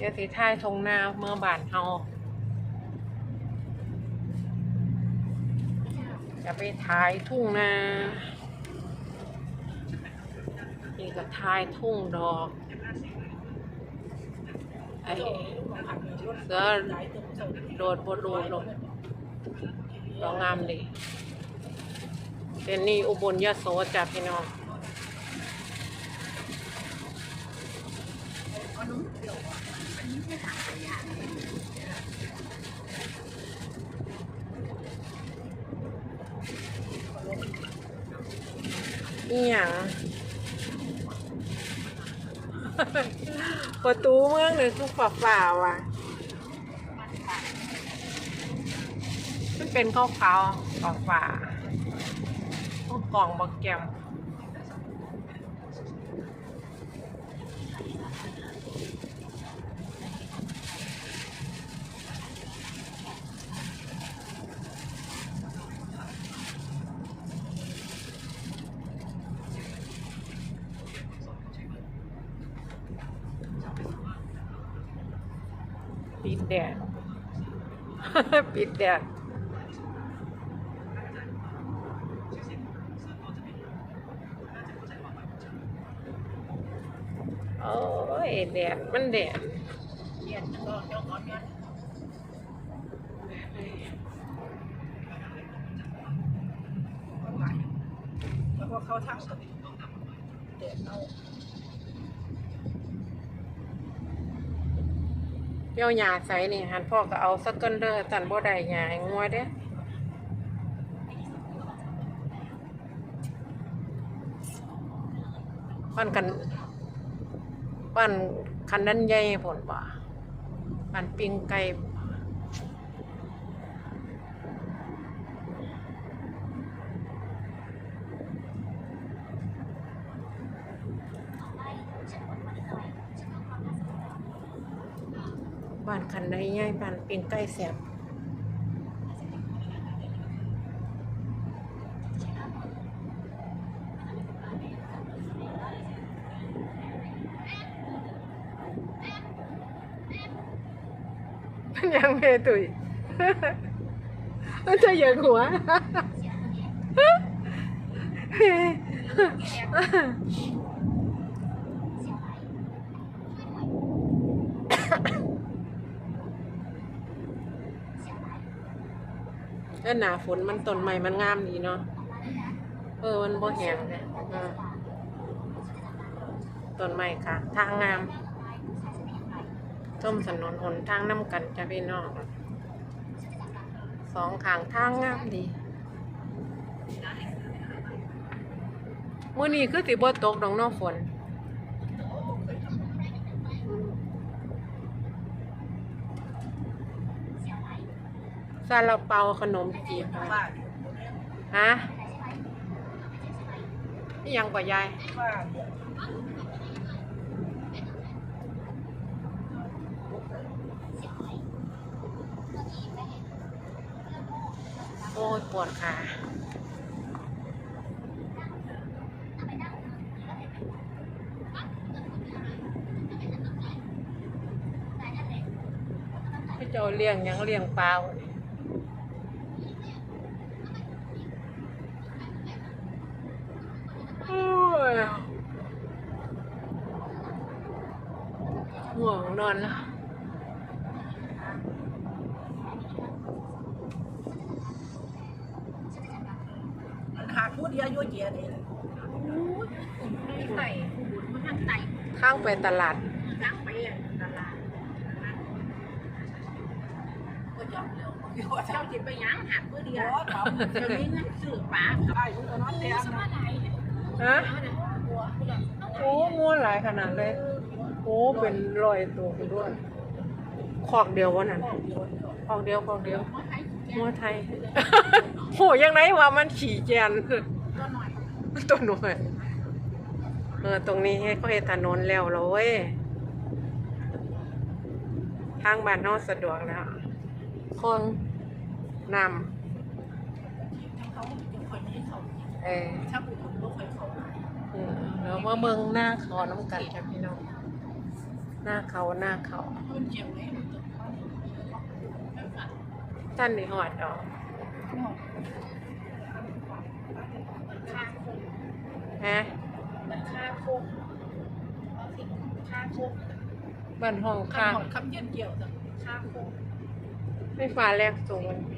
เดี๋ยวสิท้ายทงนาเมื่อบานเฮาจะไปท้ายทุ่งนานี่ก็ท้ายทุ่งดอกไอเสือโดดบนรูลงดอกงามเลยเป็นนี่อุบลยโสจ้ะพี่น้อง นี่หยังประตูเมืองเลยคือฝ่าฝ่าว่ะ มันเป็นข้าวขาวๆกล่องฝ่ากล่องบักแกม ปิดแดด ปิดแดดโอ้ยแดดมันแดดเย็นก็เจ้าขอเนี่ยแล้วก็เข้าทางเด็ดเอา เย้าหยาใส่นี่หันพ่อก็เอาสักกันเด้อตันบ่ได้หยาให้งัวเด้อปั้นกันปั้นคันนั้นใหญ่ผลบ่ปั้นปิ้งไก่ บ้านคันได้ง่ายปานเป็นใกล้แสบยังเมตุยจะอย่างหัว แล้วหนาฝนมันต้นใหม่มันงามดีเนาะเออมันบ่แห้งเนี่ยต้นใหม่ค่ะ ทางงามส้มสนนหนทางน้ำกันจะพี่น้องสองขางทางงามดีมื้อนี้คือสิบ่ตกดอกเนอกฝน ซาลาเปาขนมจีบฮะนี่ยังกว่ายายโอ้ยปวดขาพี่เจ้าเลี้ยงยังเลี้ยงเปล่าวะนี่โอ้ย ห่วงนอนแล้วหาผู้เดียวยั่วเยียนี่ไต่มันทางไต่ข้างไปตลาดล้างไปตลาดก็ยอมเร็วเจ้าจิไปยังหักผู้เดียวเจ้ามีเงินซื้อปลาไอ้คุณน้องเตี้ยสมาไหนฮะโอ้ม้วนหลายขนาดเลยโอ้เป็นรอยตัวไปด้วยขอกเดียววะนั่นขอกเดียวขอกเดียวมัวไทย โหยังไงว่ามันขี่แจนก็หน่อยตัวหน่อยเออตรงนี้ให้เขาเอถนนแล้วเหรอเว้ยทางบ้านเราสะดวกแล้วคลองนเขาจะคอยไม่เขาำเออถ้าบุญก็คอยเขาอืมแล้วมาเมืองหน้าขอน้ำกันจ้ะพี่น้องห น้าเขาหน้าเขามันเจียวเลยมันตกมันท่านนี่หอดดอกค่าคงฮะมันค่าคงค่าคงบ้านห้องค่าข้างหอดคำเย็นเกี่ยวจ้ะค่าคงไม่ฟ้าแลกสูงค